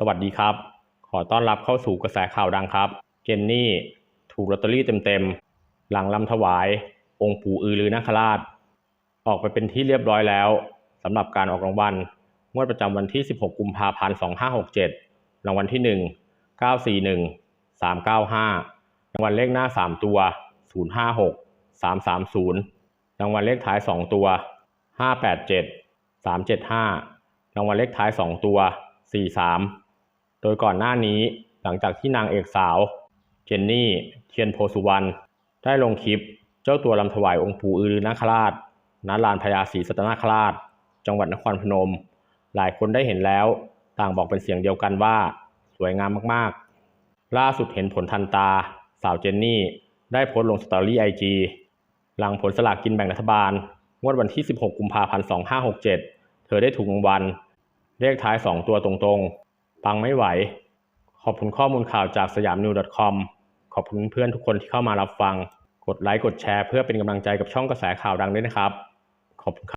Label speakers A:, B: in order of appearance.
A: สวัสดีครับ ขอต้อนรับเข้าสู่กระแสข่าวดังครับ เจนนี่ถูกลอตเตอรี่เต็มๆ หลังลำถวาย องค์ปู่อือลือนาคราช ออกไปเป็นที่เรียบร้อยแล้วสำหรับการออกรางวัลงวดประจำวันที่ 16 กุมภาพันธ์ 2567 รางวัลที่ 1 941 395 รางวัลเลขหน้า 3 ตัว 056 330 รางวัลเลขท้าย 2 ตัว 587 375 รางวัลเลขท้าย 2 ตัว 43 โดยก่อนหน้านี้หลังจากที่นางเอกสาว เจนนี่เทียนโพสุวรรณได้ลงคลิปเจ้าตัวลำถวายองค์ปู่อือรือนาคราชณลานพญาศรีสัตนาคราช จังหวัดนครพนม หลายคนได้เห็นแล้ว ต่างบอกเป็นเสียงเดียวกันว่า สวยงามมากๆ ล่าสุดเห็นผลทันตา สาวเจนนี่ ได้โพสต์ลงสตอรี่ไอจีหลังผลสลากกินแบ่งรัฐบาลงวดวันที่ 16 กุมภาพันธ์ 2567 เธอได้ถูกรางวัลเลขท้าย 2 ตัวตรงๆ ปังไม่ไหว ขอบคุณข้อมูลข่าวจากสยามนิว .com ขอบคุณเพื่อนทุกคนที่เข้ามารับฟัง กดไลค์กดแชร์เพื่อเป็นกำลังใจกับช่องกระแสข่าวดังด้วยนะครับ ขอบคุณครับ